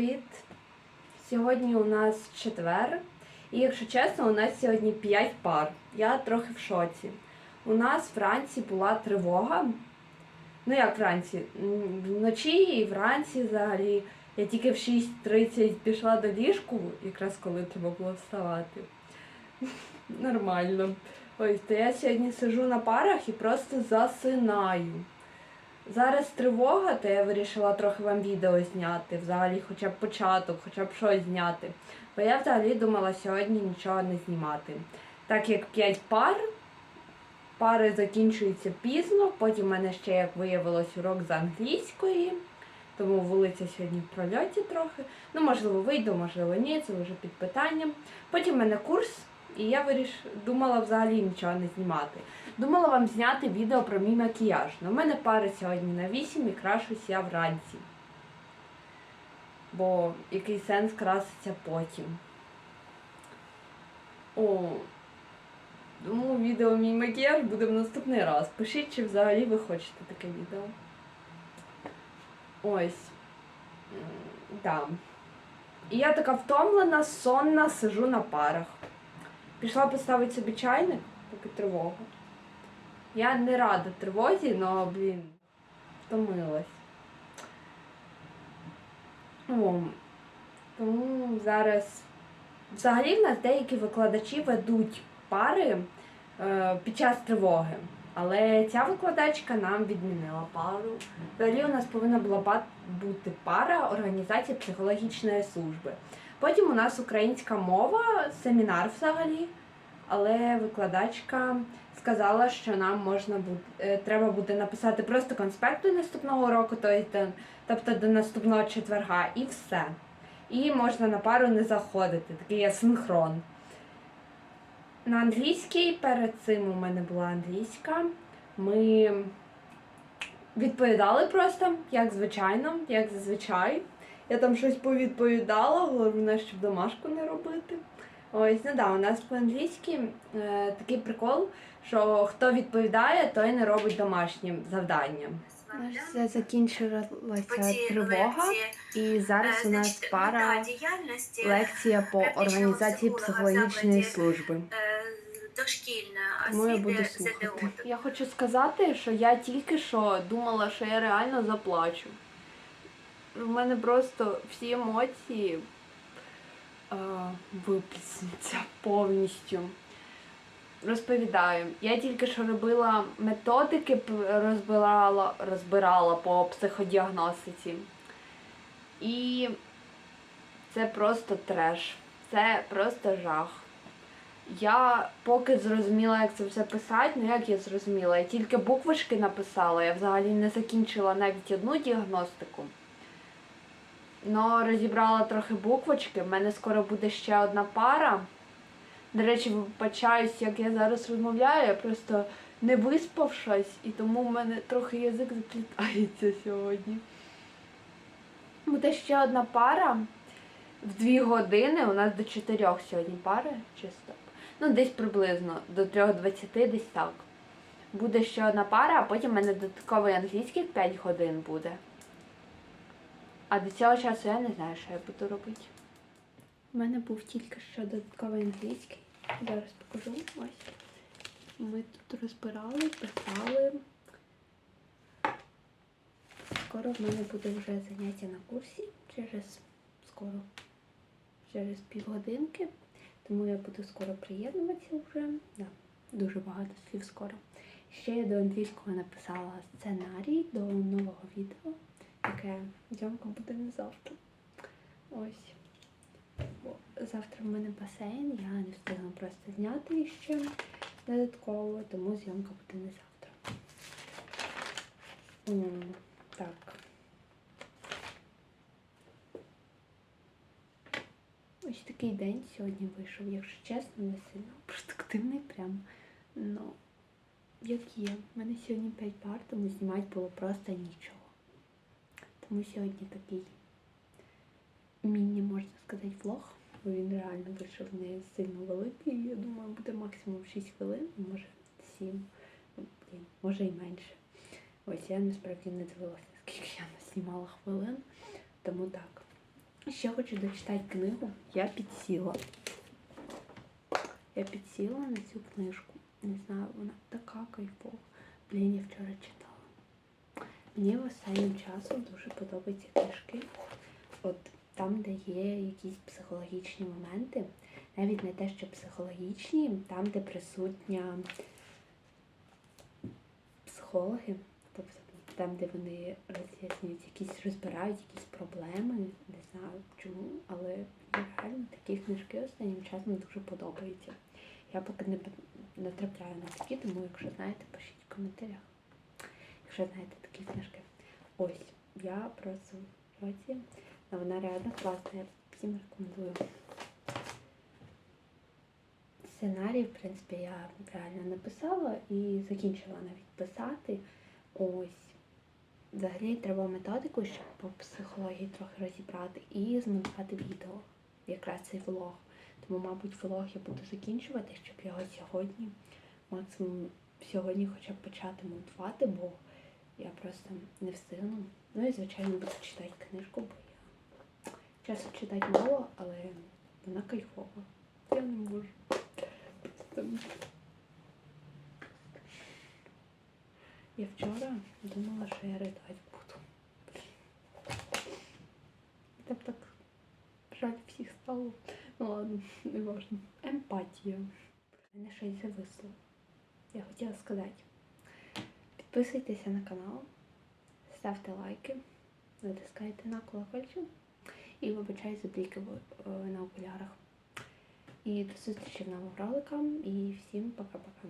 Привіт! Сьогодні у нас четвер. І якщо чесно, у нас сьогодні 5 пар. Я трохи в шоці. У нас вранці була тривога. Ну як вранці? Вночі і вранці взагалі. Я тільки в 6.30 пішла до ліжку, якраз коли треба було вставати. Нормально. Ось, то я сьогодні сижу на парах і просто засинаю. Зараз тривога, то я вирішила трохи вам відео зняти, взагалі хоча б початок, хоча б щось зняти. Бо я взагалі думала сьогодні нічого не знімати. Так як 5 пар, пари закінчуються пізно, потім в мене ще, як виявилось, урок з англійської, тому вулиця сьогодні в прольоті трохи. Ну, можливо, вийду, можливо, ні, це вже під питанням. Потім в мене курс, і я виріш... думала взагалі нічого не знімати. Думала вам зняти відео про мій макіяж. але в мене пари сьогодні на 8 і крашусь я вранці. Бо який сенс краситься потім. О, тому відео мій макіяж буде в наступний раз. Пишіть, чи взагалі ви хочете таке відео. Ось. М, Да. І я така втомлена, сонна, сижу на парах. Пішла поставити собі чайник, поки тривога. Я не рада тривозі, але, блін, втомилась. О, тому зараз взагалі в нас деякі викладачі ведуть пари е, під час тривоги. Але ця викладачка нам відмінила пару. Взагалі у нас повинна була бути пара організації психологічної служби. Потім у нас українська мова, семінар взагалі. Але викладачка сказала, що нам можна буде, треба буде написати просто конспект до наступного року, тобто до наступного четверга, і все. І можна на пару не заходити, такий асинхрон. На англійській перед цим у мене була англійська. Ми відповідали просто, як звичайно, як зазвичай. Я там щось повідповідала, головне, щоб домашку не робити. Ось, ну да, у нас по-англійськи е, такий прикол, що хто відповідає, той не робить домашнім завданням. Все закінчилася тривога, і зараз у нас пара лекція по організації психологічної служби. Тому я буду слухати. Я хочу сказати, що я тільки що думала, що я реально заплачу. У мене просто всі емоції е, виплеснуться повністю. Розповідаю, я тільки що робила методики, розбирала, розбирала по психодіагностиці. І це просто треш. Це просто жах. Я поки зрозуміла, як це все писати, ну як я зрозуміла, я тільки буквочки написала, я взагалі не закінчила навіть одну діагностику. Но розібрала трохи буквочки, в мене скоро буде ще одна пара. До речі, вибачаюсь, як я зараз розмовляю, я просто не виспавшась, і тому в мене трохи язик заплітається сьогодні. Буде ще одна пара в дві години. У нас до чотирьох сьогодні пари, чи стоп? Ну, десь приблизно до 3.20, десь так. Буде ще одна пара, а потім в мене додатковий англійський 5 годин буде. А до цього часу я не знаю, що я буду робити. У мене був тільки що додатковий англійський. Зараз покажу ось. Ми тут розбирали, писали. Скоро в мене буде вже заняття на курсі через скоро, через півгодинки. Тому я буду скоро приєднуватися вже. Да, дуже багато слів скоро. Ще я до англійського написала сценарій до нового відео, яке зйомка буде не завтра. Ось. Завтра в мене басейн, я не встигла просто зняти ще додатково, тому зйомка буде не завтра. М, Так. Ось такий день сьогодні вийшов, якщо чесно, не сильно продуктивний прям. Ну, як є. У мене сьогодні 5 пар, тому знімати було просто нічого. Тому сьогодні такий міні, можна сказати, влог, бо він реально вийшов не сильно великий. Я думаю, буде максимум 6 хвилин, може 7, ну, блін, може і менше. Ось я насправді не дивилася, скільки я наснімала хвилин, тому так. Ще хочу дочитати книгу. Я підсіла. Я підсіла на цю книжку. Не знаю, вона така кайфова. Блін, я вчора читала. Мені останнім часом дуже подобаються книжки. От там, де є якісь психологічні моменти, навіть не те, що психологічні, там, де присутня психологи, тобто там, де вони роз'яснюють якісь, розбирають якісь проблеми, не знаю чому, але реально такі книжки останнім часом дуже подобаються. Я поки не натрапляю на такі, тому якщо знаєте, пишіть в коментарях. Якщо знаєте такі книжки. Ось, я просто в році. Вона реально класна, я всім рекомендую. Сценарій, в принципі, я реально написала і закінчила навіть писати. Ось. Взагалі треба методику, щоб по психології трохи розібрати і змонтувати відео. Якраз цей влог. Тому, мабуть, влог я буду закінчувати, щоб його сьогодні, максимум сьогодні хоча б почати монтувати, бо я просто не встигну. Ну і, звичайно, буду читати книжку, бо я часу читати мало, але вона кайфова. Я не можу. Я вчора думала, що я ридати буду. Там так жаль всіх стало. Ну ладно, не важно. Емпатія. Мене щось зависло. Я хотіла сказати. Підписуйтеся на канал, ставте лайки, натискайте на колокольчик і вибачаю за бліки е, на окулярах. І до зустрічі в нових роликах і всім пока-пока.